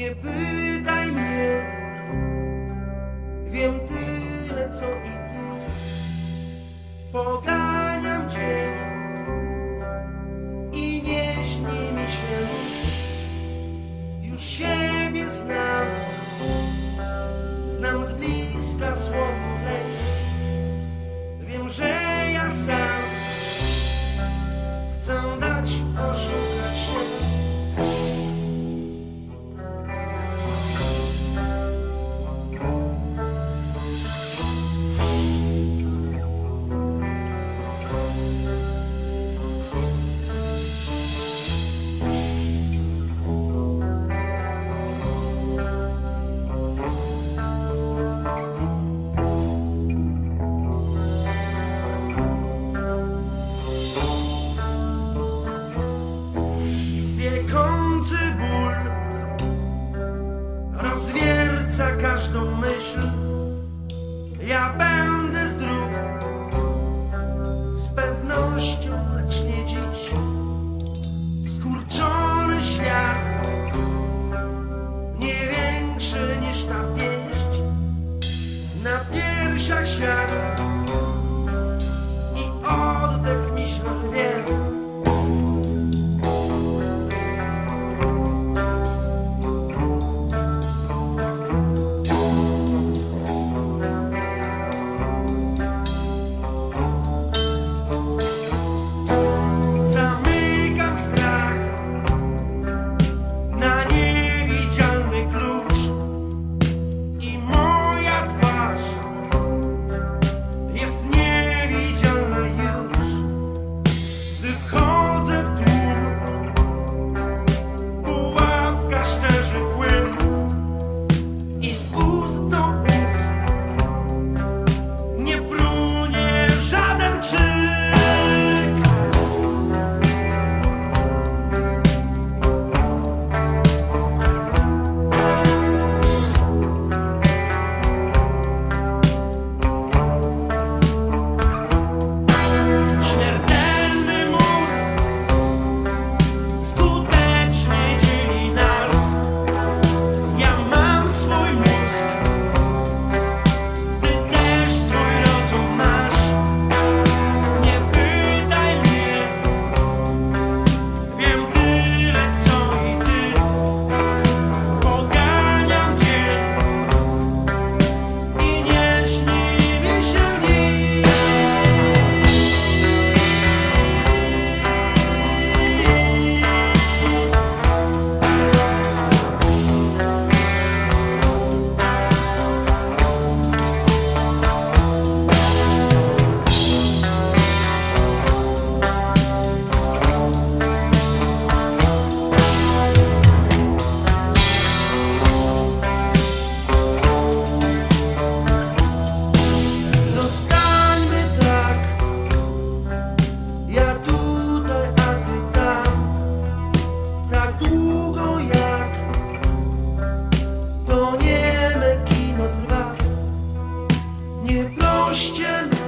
Nie pytaj mnie, wiem tyle co i ty. Poganiam dzień i nie śni mi się. Już siebie znam, znam z bliska słowo. Rozwierca każdą myśl. Ja będę monster. kościele.